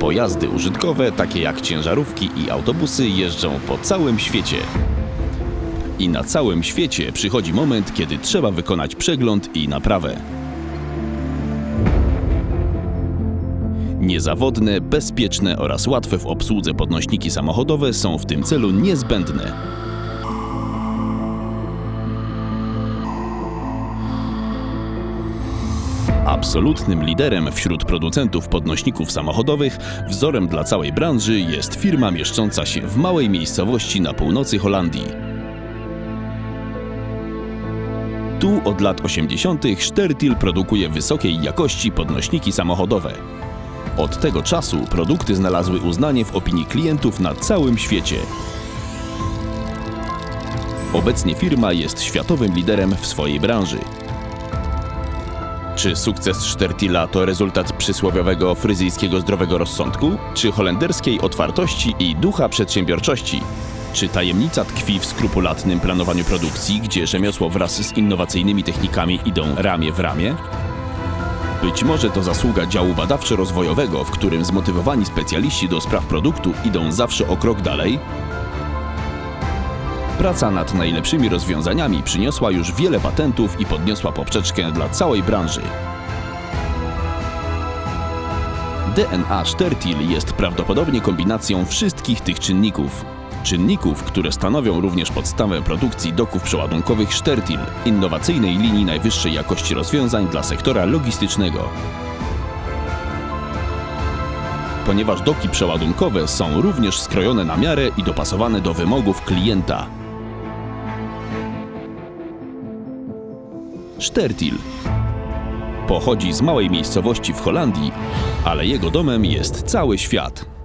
Pojazdy użytkowe, takie jak ciężarówki i autobusy, jeżdżą po całym świecie. I na całym świecie przychodzi moment, kiedy trzeba wykonać przegląd i naprawę. Niezawodne, bezpieczne oraz łatwe w obsłudze podnośniki samochodowe są w tym celu niezbędne. Absolutnym liderem wśród producentów podnośników samochodowych, wzorem dla całej branży jest firma mieszcząca się w małej miejscowości na północy Holandii. Tu od lat 80. Stertil produkuje wysokiej jakości podnośniki samochodowe. Od tego czasu produkty znalazły uznanie w opinii klientów na całym świecie. Obecnie firma jest światowym liderem w swojej branży. Czy sukces Stertila to rezultat przysłowiowego fryzyjskiego zdrowego rozsądku? Czy holenderskiej otwartości i ducha przedsiębiorczości? Czy tajemnica tkwi w skrupulatnym planowaniu produkcji, gdzie rzemiosło wraz z innowacyjnymi technikami idą ramię w ramię? Być może to zasługa działu badawczo-rozwojowego, w którym zmotywowani specjaliści do spraw produktu idą zawsze o krok dalej? Praca nad najlepszymi rozwiązaniami przyniosła już wiele patentów i podniosła poprzeczkę dla całej branży. DNA Stertil jest prawdopodobnie kombinacją wszystkich tych czynników. Czynników, które stanowią również podstawę produkcji doków przeładunkowych Stertil, innowacyjnej linii najwyższej jakości rozwiązań dla sektora logistycznego. Ponieważ doki przeładunkowe są również skrojone na miarę i dopasowane do wymogów klienta. Stertil pochodzi z małej miejscowości w Holandii, ale jego domem jest cały świat.